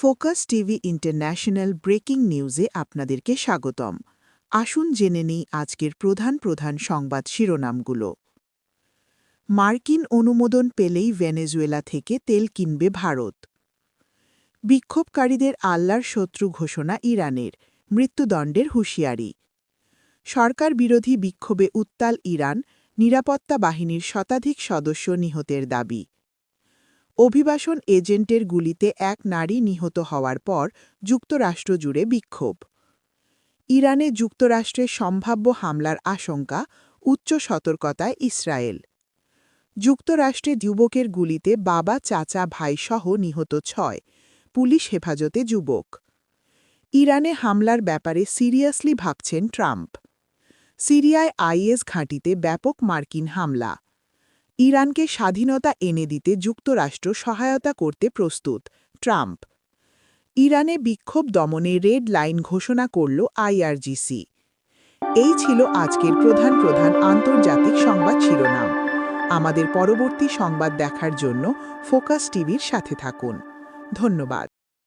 Focus TV international breaking নিউজে আপনাদেরকে স্বাগতম। আসুন জেনে নিই আজকের প্রধান প্রধান সংবাদ শিরোনামগুলো। মার্কিন অনুমোদন পেলেই ভেনেজুয়েলা থেকে তেল কিনবে ভারত। বিক্ষোভকারীদের আল্লাহর শত্রু ঘোষণা ইরানের, মৃত্যুদণ্ডের হুঁশিয়ারি। সরকার বিরোধী বিক্ষোভে উত্তাল ইরান, নিরাপত্তা বাহিনীর শতাধিক সদস্য নিহতের দাবি। অভিবাসন এজেন্টের গুলিতে এক নারী নিহত হওয়ার পর যুক্তরাষ্ট্র জুড়ে বিক্ষোভ। ইরানে যুক্তরাষ্ট্রের সম্ভাব্য হামলার আশঙ্কা উচ্চ সতর্কতায় ইসরায়েল। যুক্তরাষ্ট্রে যুবকের গুলিতে বাবা, চাচা ভাইসহ নিহত ছয়। পুলিশ হেফাজতে যুবক। ইরানে হামলার ব্যাপারে সিরিয়াসলি ভাবছেন ট্রাম্প। সিরিয়ায় আইএস ঘাঁটিতে ব্যাপক মার্কিন হামলা। ইরানকে স্বাধীনতা এনে দিতে যুক্তরাষ্ট্র সহায়তা করতে প্রস্তুত, ট্রাম্প। ইরানে বিক্ষোভ দমনে রেড লাইন ঘোষণা করল আইআরজিসি। এই ছিল আজকের প্রধান প্রধান আন্তর্জাতিক সংবাদ শিরোনাম। আমাদের পরবর্তী সংবাদ দেখার জন্য ফোকাস টিভির সাথে থাকুন। ধন্যবাদ।